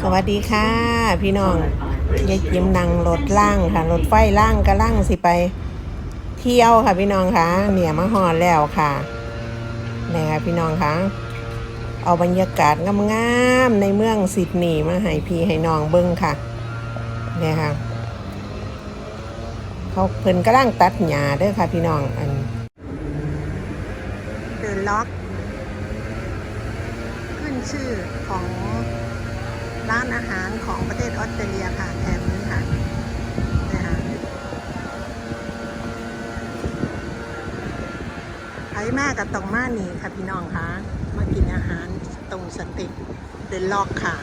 สวัสดีค่ะ พี่น้องยายจิมนั่งรถล่างค่ะ รถไฟล่างก็ล่างสิไป เที่ยวค่ะ พี่น้องค่ะเนี่ยมาหอดแล้วค่ะนี่ค่ะพี่น้องค่ะเอาบรรยากาศงามๆในเมืองซิดนีย์มาให้พี่ให้น้องเบิ้งค่ะเนี่ยค่ะเขาเพิ่นกำลังตัดหญ้าเด้อค่ะ พี่น้องอันเดินล็อก ขึ้นชื่อของ ร้านอาหารของประเทศออสเตรเลียค่ะแถบนี้ค่ะนะคะใครมากกับตรงมานี่ค่ะพี่น้องคะมากินอาหารตรงสเต็กเดนล็อกค่ะ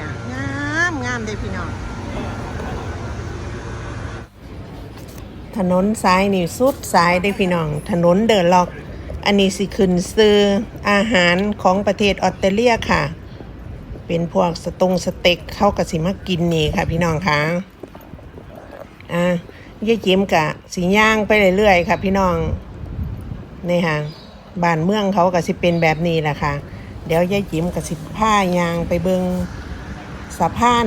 งามงามเลยพี่น้อง ถนนซ้ายนี่สุดซ้ายได้พี่น้อง ถนนเดินล็อก อันนี้สิขึ้นซื้ออาหารของประเทศออสเตรเลียค่ะ เป็นพวกสตงสเต็กเข้ากับสิมากินนี่ค่ะ พี่น้องคะอะยายจิ้มกะสีย่างไปเรื่อยๆค่ะ พี่น้องนี่ค่ะบ้านเมืองเขาก็สิเป็นแบบนี้แหละค่ะ เดี๋ยวยายจิ้มกับสิผ้ายางไปเบิงสะพาน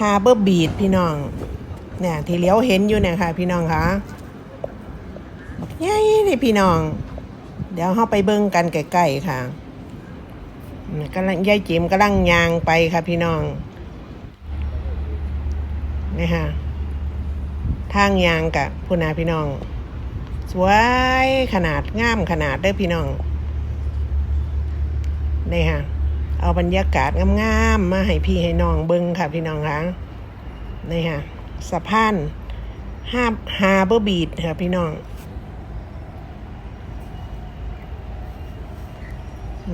ฮาเบอร์บีดพี่น้องเนี่ยที่เลี้ยวเห็นอยู่เนี่ยค่ะ พี่น้องคะยายนี่พี่น้อง เดี๋ยวเข้าไปเบิ้งกันใกล้ๆค่ะ กำลังยายจิมกำลังยางไปค่ะพี่น้องนี่ค่ะทางยางกับพูนาพี่น้อง สวยขนาดงามขนาดเด้อพี่น้องนี่ค่ะ เอาบรรยากาศงามๆมาให้พี่ให้น้องเบิ้งค่ะพี่น้องคะนี่ค่ะสะพานฮาฮาเบอร์บีดค่ะพี่น้อง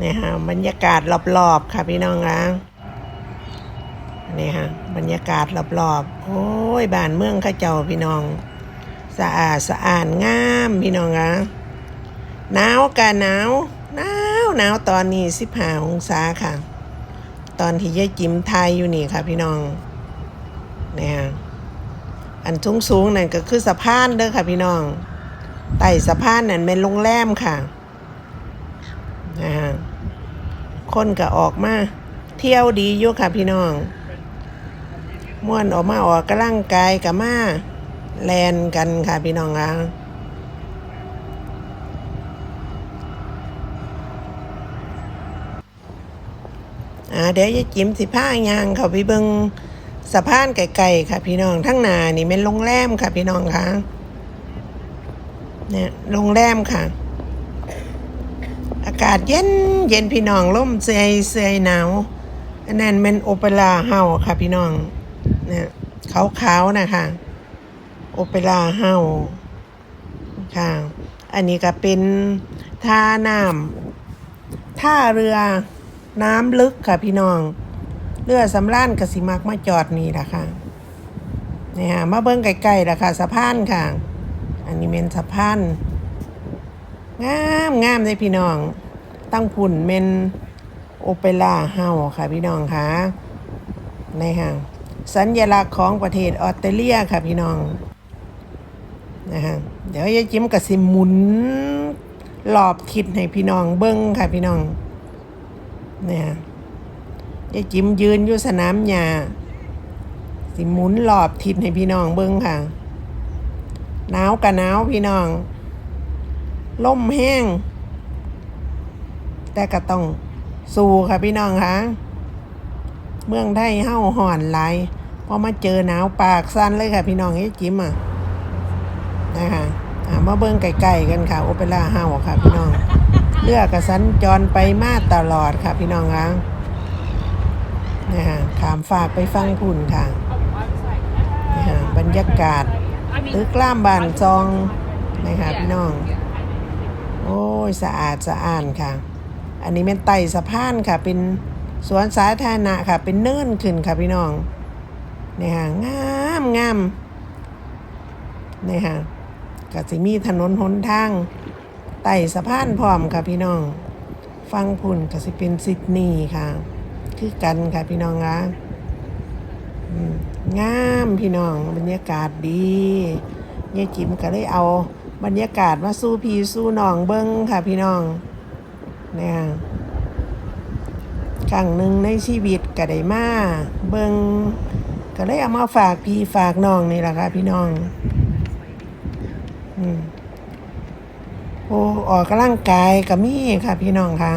นี่ค่ะบรรยากาศรอบๆค่ะพี่น้องคะนี่ค่ะบรรยากาศรอบๆโอ้ยบ้านเมืองข้าเจ้าพี่น้อง สะอาดสะอาดงามพี่น้องคะหนาวกะหนาวหนาวหนาวตอนนี้สิบห้าองศาค่ะ ตอนที่ยายจิมไทยอยู่นี่ค่ะพี่น้องนี่ค่ะอันสูงสูงๆนั่นก็คือสะพานเด้อค่ะพี่น้องไต่สะพานนั่นเป็นโรงแรมค่ะนะฮะ คนก็ออกมา เที่ยวดีอยู่ค่ะพี่น้องม่วนออกมาออกกำลังกายกับมาแลนกันค่ะพี่น้องค่ะอ่าเดี๋ยวยายจิมสิผ้ายางเขาไปเบิงสะพานไกลๆค่ะพี่น้องทั้งนานี่เป็นโรงแรมค่ะพี่น้องค่ะเนี่ยโรงแรมค่ะ อากาศเย็นเย็นพี่น้องร่มเสยเสยหนาวอันนั้นเป็นโอเปร่าเฮาค่ะพี่น้องเนี่ยขาวๆนะคะโอเปร่าเฮาค่ะ อันนี้ก็เป็นท่าน้ำท่าเรือน้ำลึกค่ะพี่น้อง เรือสำราญกสิมักมาจอดนี่แหละค่ะนี่ฮะมาเบิ้งใกล้ๆละค่ะสะพานค่ะ อันนี้เป็นสะพาน งามงามเลยพี่น้อง ตั้งพุ่นเป็นโอเปร่าเฮาค่ะพี่น้องค่ะนี่ค่ะสัญลักษณ์ของประเทศออสเตรเลียค่ะพี่น้องนะฮะเดี๋ยวยายจิ้มกับสิหมุนรอบทิศให้พี่น้องเบิ้งค่ะพี่น้องเนี่ยยายจิ้มยืนอยู่สนามหญ้าสิหมุนรอบทิศให้พี่น้องเบิ้งค่ะหนาวกับหนาวพี่น้อง ล่มแห้ง แต่ก็ต้องสู้ค่ะพี่น้องคะเมืองไทยเฮ้าห่อนหลพอมาเจอหนาวปากสั้นเลยค่ะ พี่น้องยายจิมอะนะคะอ่ามาเบิ้งไกลๆกันค่ะ โอเปร่าเฮ้าค่ะ พี่น้อง เลือกกระสันจรไปมาตลอดค่ะ พี่น้องคะนะฮะถามฝากไปฟังคุณค่ะนะฮะบรรยากาศตึกล่ามบานจองนะคะพี่น้อง โอ้ยสะอาดสะอาดค่ะ อันนี้เป็นไต่สะพานค่ะ เป็นสวนสาธารณะค่ะ เป็นเนินขึ้นค่ะพี่น้องนี่ค่ะงามงามนี่ค่ะก็จะมีถนนหนทางไต่สะพานพร้อมค่ะพี่น้อง ฟังพุ่นก็สิเป็นซิดนีย์ค่ะ คือกันค่ะพี่น้องคะงามพี่น้องบรรยากาศดียายจิมก็เลยเอา บรรยากาศมาสู้พี่สู้น้องเบิ้งค่ะพี่น้องเนี่ยครั้งหนึ่งในชีวิตก็ได้มาเบิ้งก็เลยเอามาฝากพี่ฝากน้องนี่แหละค่ะพี่น้องอืมโอ้ออกกำลังกายก็มีค่ะ พี่น้องค่ะ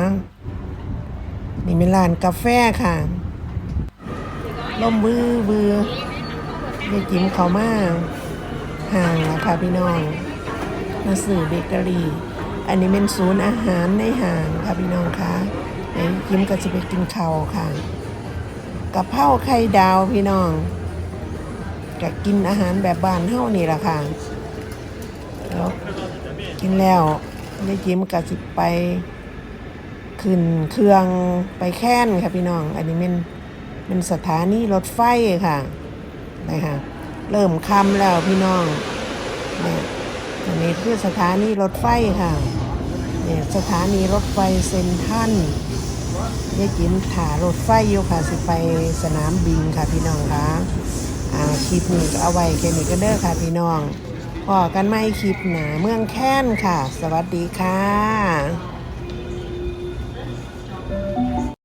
นี่เป็นร้านกาแฟค่ะลมบือบือได้จิ้มเขามาห่างแล้วค่ะพี่น้อง มาสื่อเบเกอรี่ อันนี้เป็นศูนย์อาหารในห้างค่ะพี่น้องคะไอ้ยิ้มก็จะไปกินข้าวค่ะกะเพราไข่ดาวพี่น้องก็กินอาหารแบบบ้านเฮานี่แหละค่ะแล้วกินแล้วยายจิ้มก็สิไปขึ้นเครื่องไปแค้นค่ะพี่น้อง อันนี้เป็นเป็นสถานีรถไฟค่ะนะคะเริ่มคำแล้วพี่น้องเนี่ย อันนี้คือสถานีรถไฟค่ะเนี่ยสถานีรถไฟเซนทันยายจินถ่ารถไฟอยู่ค่ะสิไปสนามบินค่ะพี่น้องคะอ่าคลิปนี้ก็เอาไว้แค่นี้ก็เด้อค่ะพี่น้องพอกันไม่คลิปหนาเมืองแค้นค่ะ สวัสดีค่ะ